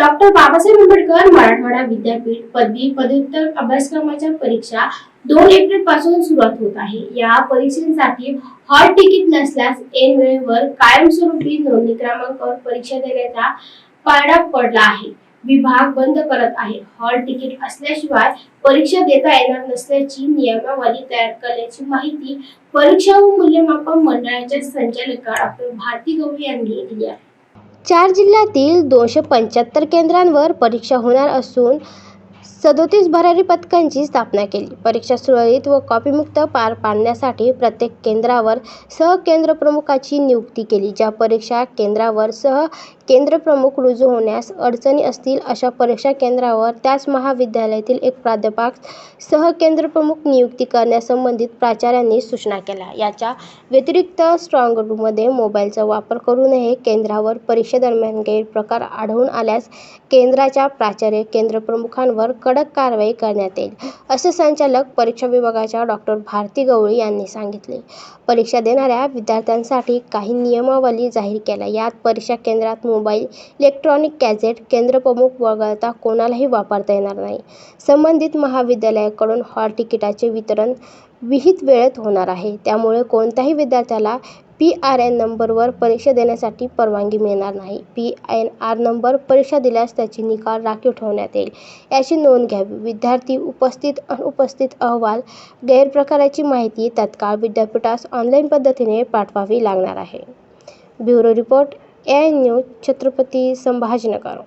Doctor Babasaheb Ambedkar Marathwada विद्यापीठ पदवी पदव्युत्तर अभ्यासक्रमाच्या परीक्षा दोन एप्रिलपासून सुरुवात होत आहे. या परीक्षेसाठी हॉल तिकीट नसल्यास एन वेळेवर कायमस्वरूपी नोंदणी क्रमांकावर परीक्षा देण्याचा पारडा पडला आहे. विभाग बंद करत आहे. हॉल तिकीट असल्याशिवाय परीक्षा देता येणार नसल्याची नियमावली तयार करण्याची माहिती परीक्षा व मूल्यमापन मंडळाच्या संचालिका डॉक्टर भारती गवळी यांनी दिली आहे. चार जिल्ह्यातील दोनशे पंच्याहत्तर केंद्रांवर परीक्षा होणार असून सदोतीस भरारी पथकांची स्थापना केली. परीक्षा सुरळीत व कॉपीमुक्त पार पाडण्यासाठी प्रत्येक केंद्रावर सहकेंद्रप्रमुखाची नियुक्ती केली ज्या परीक्षा केंद्रावर सह केंद्रप्रमुख रुजू होण्यास अडचणी असतील अशा परीक्षा केंद्रावर त्याच महाविद्यालयातील एक प्राध्यापक सहकेंद्रप्रमुख नियुक्ती करण्यासंबंधित प्राचार्यांनी सूचना केल्या. याच्या व्यतिरिक्त स्ट्रॉंग रूममध्ये मोबाईलचा वापर करू नये केंद्रावर परीक्षेदरम्यान गैरप्रकार आढळून आल्यास केंद्राच्या प्राचार्य केंद्रप्रमुखांवर कडक कारवाई करण्यात येईल असे संचालक परीक्षा विभागाच्या डॉक्टर भारती गवळी यांनी सांगितले. परीक्षा देणाऱ्या विद्यार्थ्यांसाठी काही नियमावली जाहीर केल्या. यात परीक्षा केंद्रात मोबाईल इलेक्ट्रॉनिक गॅझेट केंद्रप्रमुख वगळता कोणालाही वापरता येणार नाही. संबंधित महाविद्यालयाकडून हॉल तिकिटाचे वितरण विहित वेळेत होणार आहे. त्यामुळे कोणत्याही विद्यार्थ्याला पी आर एन नंबरवर परीक्षा देण्यासाठी परवानगी मिळणार नाही. पी एन आर नंबर परीक्षा दिल्यास त्याची निकाल राखीव ठेवण्यात येईल. याची नोंद घ्यावी. विद्यार्थी उपस्थित अनुपस्थित अहवाल गैरप्रकाराची माहिती तत्काळ विद्यापीठास ऑनलाईन पद्धतीने पाठवावी लागणार आहे. Bureau report A N U Chhatrapati Sambhajinagar.